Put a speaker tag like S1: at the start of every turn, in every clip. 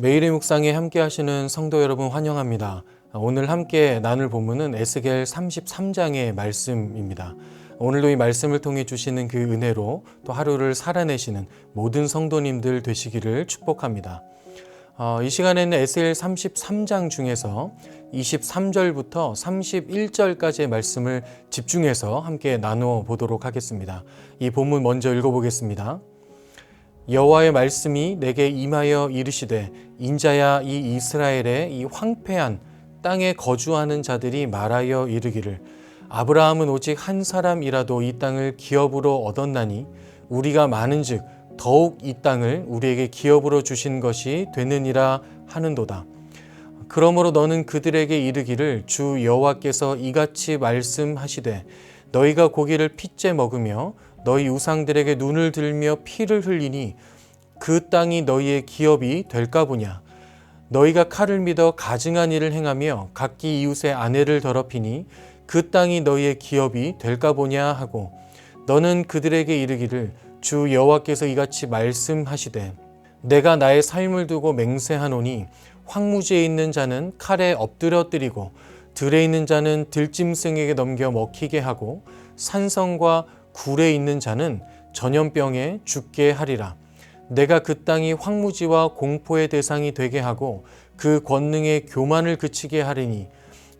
S1: 매일의 묵상에 함께 하시는 성도 여러분 환영합니다. 오늘 함께 나눌 본문은 에스겔 33장의 말씀입니다. 오늘도 이 말씀을 통해 주시는 그 은혜로 또 하루를 살아내시는 모든 성도님들 되시기를 축복합니다. 어, 이 시간에는 에스겔 33장 중에서 23절부터 31절까지의 말씀을 집중해서 함께 나누어 보도록 하겠습니다. 이 본문 먼저 읽어보겠습니다. 여호와의 말씀이 내게 임하여 이르시되 인자야 이 이스라엘의 이 황폐한 땅에 거주하는 자들이 말하여 이르기를 아브라함은 오직 한 사람이라도 이 땅을 기업으로 얻었나니 우리가 많은즉 더욱 이 땅을 우리에게 기업으로 주신 것이 되느니라 하는도다. 그러므로 너는 그들에게 이르기를 주 여호와께서 이같이 말씀하시되 너희가 고기를 핏째 먹으며 너희 우상들에게 눈을 들며 피를 흘리니 그 땅이 너희의 기업이 될까 보냐? 너희가 칼을 믿어 가증한 일을 행하며 각기 이웃의 아내를 더럽히니 그 땅이 너희의 기업이 될까 보냐 하고 너는 그들에게 이르기를 주 여호와께서 이같이 말씀하시되 내가 나의 삶을 두고 맹세하노니 황무지에 있는 자는 칼에 엎드려뜨리고 들에 있는 자는 들짐승에게 넘겨 먹히게 하고 산성과 굴에 있는 자는 전염병에 죽게 하리라. 내가 그 땅이 황무지와 공포의 대상이 되게 하고 그 권능의 교만을 그치게 하리니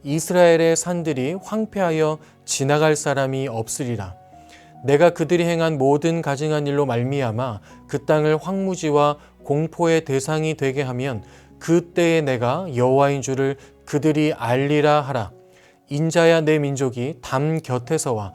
S1: 이스라엘의 산들이 황폐하여 지나갈 사람이 없으리라. 내가 그들이 행한 모든 가증한 일로 말미암아 그 땅을 황무지와 공포의 대상이 되게 하면 그때에 내가 여호와인 줄을 그들이 알리라 하라. 인자야 내 민족이 담 곁에서와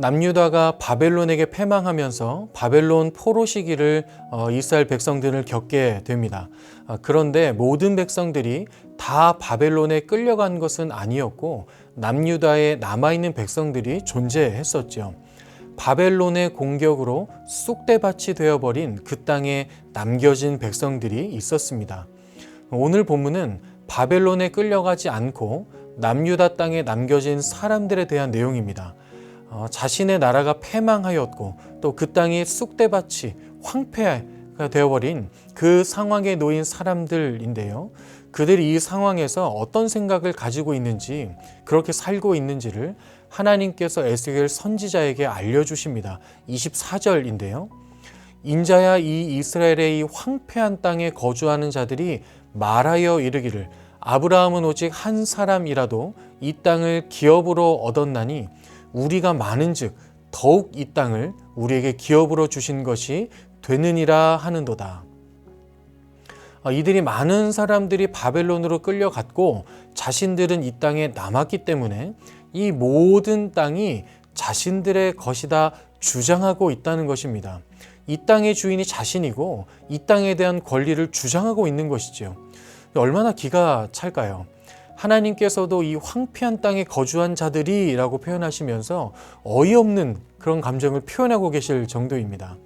S1: 남유다가 바벨론에게 패망하면서 바벨론 포로 시기를 어, 이스라엘 백성들을 겪게 됩니다. 아, 그런데 모든 백성들이 다 바벨론에 끌려간 것은 아니었고 남유다에 남아있는 백성들이 존재했었죠. 바벨론의 공격으로 쑥대밭이 되어버린 그 땅에 남겨진 백성들이 있었습니다. 오늘 본문은 바벨론에 끌려가지 않고 남유다 땅에 남겨진 사람들에 대한 내용입니다. 어, 자신의 나라가 패망하였고 또 그 땅이 쑥대밭이 황폐가 되어버린 그 상황에 놓인 사람들인데요. 그들이 이 상황에서 어떤 생각을 가지고 있는지 그렇게 살고 있는지를 하나님께서 에스겔 선지자에게 알려주십니다. 24절인데요. 인자야 이 이스라엘의 이 황폐한 땅에 거주하는 자들이 말하여 이르기를 아브라함은 오직 한 사람이라도 이 땅을 기업으로 얻었나니 우리가 많은즉 더욱 이 땅을 우리에게 기업으로 주신 것이 되느니라 하는도다. 아, 이들이 많은 사람들이 바벨론으로 끌려갔고 자신들은 이 땅에 남았기 때문에 이 모든 땅이 자신들의 것이다 주장하고 있다는 것입니다. 이 땅의 주인이 자신이고 이 땅에 대한 권리를 주장하고 있는 것이지요. 얼마나 기가 찰까요? 하나님께서도 이 황폐한 땅에 거주한 자들이라고 표현하시면서 어이없는 그런 감정을 표현하고 계실 정도입니다.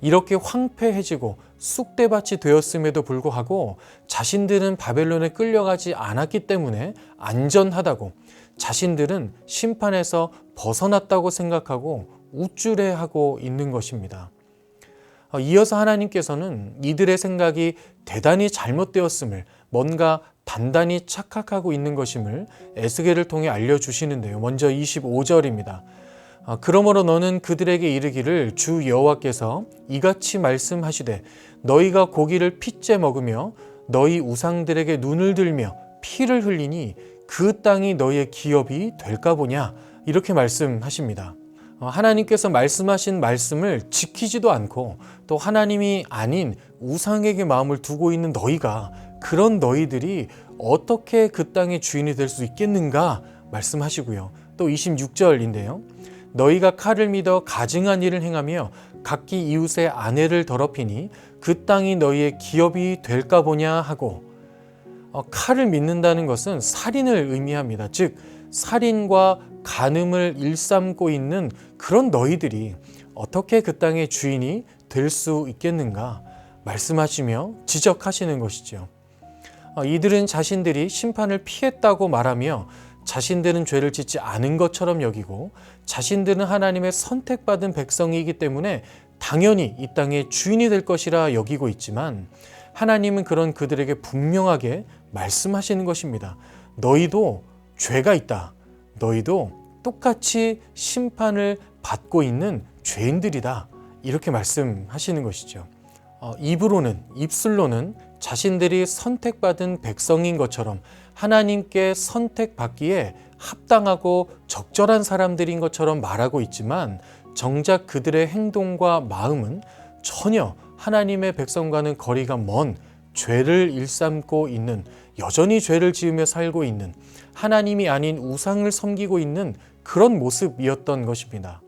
S1: 이렇게 황폐해지고 쑥대밭이 되었음에도 불구하고 자신들은 바벨론에 끌려가지 않았기 때문에 안전하다고 자신들은 심판에서 벗어났다고 생각하고 우쭐해하고 있는 것입니다. 어, 이어서 하나님께서는 이들의 생각이 대단히 잘못되었음을 뭔가 단단히 착각하고 있는 것임을 에스겔을 통해 알려주시는데요. 먼저 25절입니다. 아, 그러므로 너는 그들에게 이르기를 주 여호와께서 이같이 말씀하시되 너희가 고기를 핏째 먹으며 너희 우상들에게 눈을 들며 피를 흘리니 그 땅이 너희의 기업이 될까 보냐 이렇게 말씀하십니다. 어, 하나님께서 말씀하신 말씀을 지키지도 않고 또 하나님이 아닌 우상에게 마음을 두고 있는 너희가 그런 너희들이 어떻게 그 땅의 주인이 될 수 있겠는가 말씀하시고요. 또 26절인데요. 너희가 칼을 믿어 가증한 일을 행하며 각기 이웃의 아내를 더럽히니 그 땅이 너희의 기업이 될까 보냐 하고 어, 칼을 믿는다는 것은 살인을 의미합니다. 즉 살인과 간음을 일삼고 있는 그런 너희들이 어떻게 그 땅의 주인이 될 수 있겠는가 말씀하시며 지적하시는 것이죠. 어, 이들은 자신들이 심판을 피했다고 말하며 자신들은 죄를 짓지 않은 것처럼 여기고 자신들은 하나님의 선택받은 백성이기 때문에 당연히 이 땅의 주인이 될 것이라 여기고 있지만 하나님은 그런 그들에게 분명하게 말씀하시는 것입니다. 너희도 죄가 있다. 너희도 똑같이 심판을 받고 있는 죄인들이다. 이렇게 말씀하시는 것이죠. 어, 입으로는, 입술로는 자신들이 선택받은 백성인 것처럼 하나님께 선택받기에 합당하고 적절한 사람들인 것처럼 말하고 있지만 정작 그들의 행동과 마음은 전혀 하나님의 백성과는 거리가 먼 죄를 일삼고 있는 여전히 죄를 지으며 살고 있는 하나님이 아닌 우상을 섬기고 있는 그런 모습이었던 것입니다.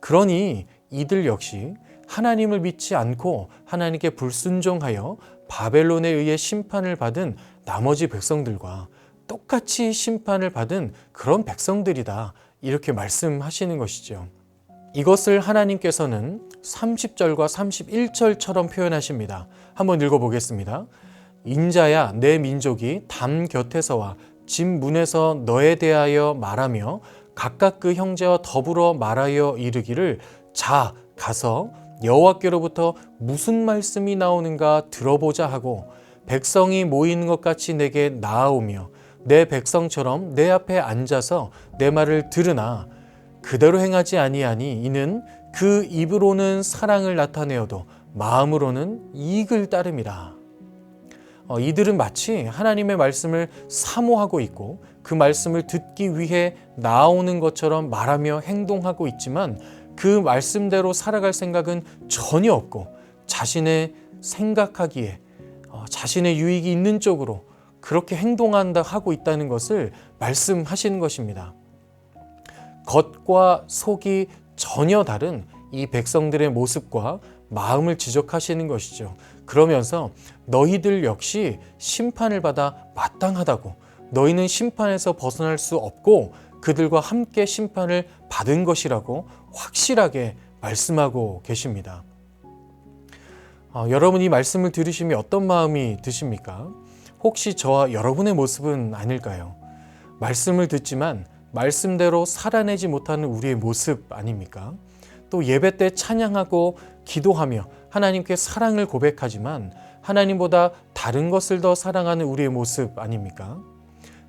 S1: 그러니 이들 역시 하나님을 믿지 않고 하나님께 불순종하여 바벨론에 의해 심판을 받은 나머지 백성들과 똑같이 심판을 받은 그런 백성들이다. 이렇게 말씀하시는 것이죠. 이것을 하나님께서는 30절과 31절처럼 표현하십니다. 한번 읽어보겠습니다. 인자야 내 민족이 담 곁에서와 집 문에서 너에 대하여 말하며 각각 그 형제와 더불어 말하여 이르기를 자 가서 여호와께로부터 무슨 말씀이 나오는가 들어보자 하고 백성이 모이는 것 같이 내게 나아오며 내 백성처럼 내 앞에 앉아서 내 말을 들으나 그대로 행하지 아니하니 이는 그 입으로는 사랑을 나타내어도 마음으로는 이익을 따름이라. 어, 이들은 마치 하나님의 말씀을 사모하고 있고 그 말씀을 듣기 위해 나오는 것처럼 말하며 행동하고 있지만 그 말씀대로 살아갈 생각은 전혀 없고 자신의 생각하기에 어, 자신의 유익이 있는 쪽으로 그렇게 행동한다 하고 있다는 것을 말씀하시는 것입니다. 겉과 속이 전혀 다른 이 백성들의 모습과 마음을 지적하시는 것이죠. 그러면서 너희들 역시 심판을 받아 마땅하다고 너희는 심판에서 벗어날 수 없고 그들과 함께 심판을 받은 것이라고 확실하게 말씀하고 계십니다. 어, 여러분 이 말씀을 들으시면 어떤 마음이 드십니까? 혹시 저와 여러분의 모습은 아닐까요? 말씀을 듣지만 말씀대로 살아내지 못하는 우리의 모습 아닙니까? 또 예배 때 찬양하고 기도하며 하나님께 사랑을 고백하지만 하나님보다 다른 것을 더 사랑하는 우리의 모습 아닙니까?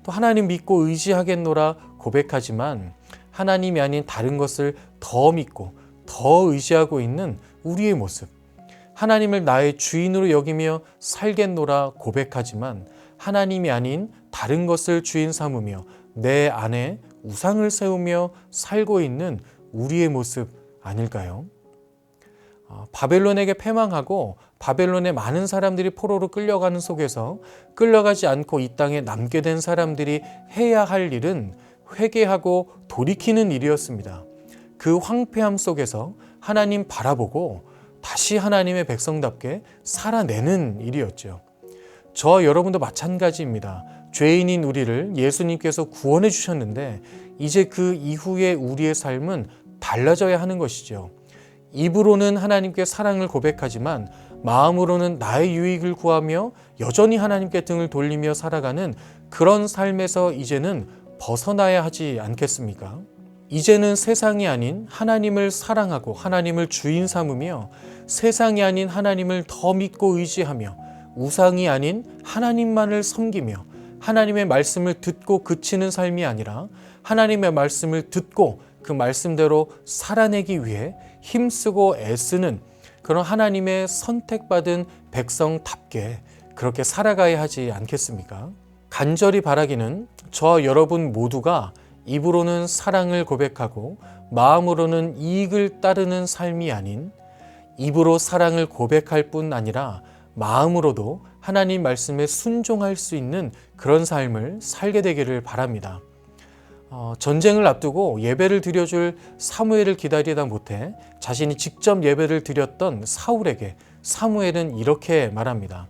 S1: 또 하나님 믿고 의지하겠노라 고백하지만 하나님이 아닌 다른 것을 더 믿고 더 의지하고 있는 우리의 모습. 하나님을 나의 주인으로 여기며 살겠노라 고백하지만 하나님이 아닌 다른 것을 주인 삼으며 내 안에 우상을 세우며 살고 있는 우리의 모습 아닐까요? 어, 바벨론에게 패망하고 바벨론의 많은 사람들이 포로로 끌려가는 속에서 끌려가지 않고 이 땅에 남게 된 사람들이 해야 할 일은 회개하고 돌이키는 일이었습니다. 그 황폐함 속에서 하나님 바라보고 다시 하나님의 백성답게 살아내는 일이었죠. 저 여러분도 마찬가지입니다. 죄인인 우리를 예수님께서 구원해 주셨는데 이제 그 이후에 우리의 삶은 달라져야 하는 것이죠. 입으로는 하나님께 사랑을 고백하지만 마음으로는 나의 유익을 구하며 여전히 하나님께 등을 돌리며 살아가는 그런 삶에서 이제는 벗어나야 하지 않겠습니까? 이제는 세상이 아닌 하나님을 사랑하고 하나님을 주인 삼으며 세상이 아닌 하나님을 더 믿고 의지하며 우상이 아닌 하나님만을 섬기며 하나님의 말씀을 듣고 그치는 삶이 아니라 하나님의 말씀을 듣고 그 말씀대로 살아내기 위해 힘쓰고 애쓰는 그런 하나님의 선택받은 백성답게 그렇게 살아가야 하지 않겠습니까? 간절히 바라기는 저 여러분 모두가 입으로는 사랑을 고백하고 마음으로는 이익을 따르는 삶이 아닌 입으로 사랑을 고백할 뿐 아니라 마음으로도 하나님 말씀에 순종할 수 있는 그런 삶을 살게 되기를 바랍니다. 어, 전쟁을 앞두고 예배를 드려줄 사무엘을 기다리다 못해 자신이 직접 예배를 드렸던 사울에게 사무엘은 이렇게 말합니다.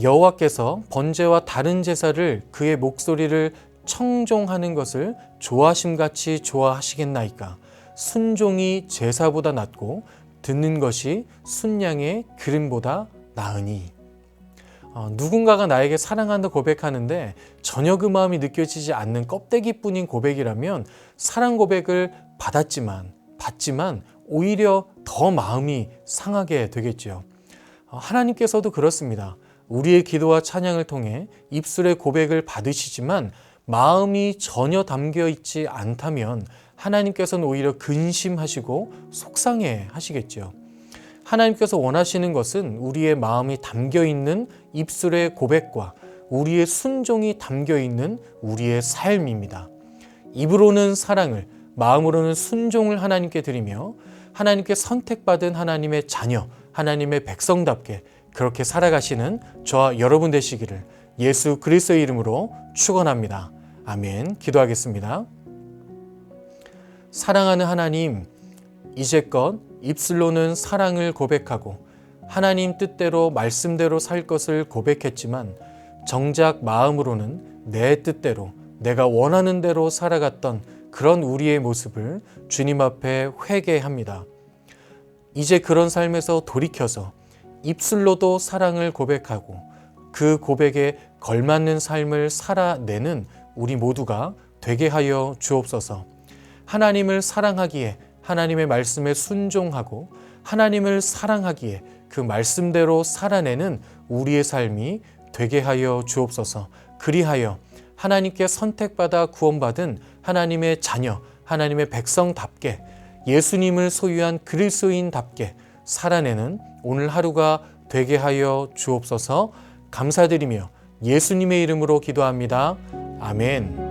S1: 여호와께서 번제와 다른 제사를 그의 목소리를 청종하는 것을 좋아심 같이 좋아하시겠나이까 순종이 제사보다 낫고 듣는 것이 순양의 기름보다 나으니 어, 누군가가 나에게 사랑한다 고백하는데 전혀 그 마음이 느껴지지 않는 껍데기뿐인 고백이라면 사랑 고백을 받았지만 받지만 오히려 더 마음이 상하게 되겠지요. 어, 하나님께서도 그렇습니다. 우리의 기도와 찬양을 통해 입술의 고백을 받으시지만 마음이 전혀 담겨 있지 않다면 하나님께서는 오히려 근심하시고 속상해 하시겠지요. 하나님께서 원하시는 것은 우리의 마음이 담겨 있는 입술의 고백과 우리의 순종이 담겨 있는 우리의 삶입니다. 입으로는 사랑을, 마음으로는 순종을 하나님께 드리며 하나님께 선택받은 하나님의 자녀, 하나님의 백성답게 그렇게 살아가시는 저와 여러분 되시기를 예수 그리스도의 이름으로 축원합니다. 아멘. 기도하겠습니다. 사랑하는 하나님, 이제껏 입술로는 사랑을 고백하고 하나님 뜻대로 말씀대로 살 것을 고백했지만 정작 마음으로는 내 뜻대로 내가 원하는 대로 살아갔던 그런 우리의 모습을 주님 앞에 회개합니다. 이제 그런 삶에서 돌이켜서 입술로도 사랑을 고백하고 그 고백에 걸맞는 삶을 살아내는 우리 모두가 되게 하여 주옵소서. 하나님을 사랑하기에 하나님의 말씀에 순종하고 하나님을 사랑하기에 그 말씀대로 살아내는 우리의 삶이 되게 하여 주옵소서. 그리하여 하나님께 선택받아 구원받은 하나님의 자녀, 하나님의 백성답게 예수님을 소유한 그리스도인답게 살아내는 오늘 하루가 되게 하여 주옵소서. 감사드리며 예수님의 이름으로 기도합니다. 아멘.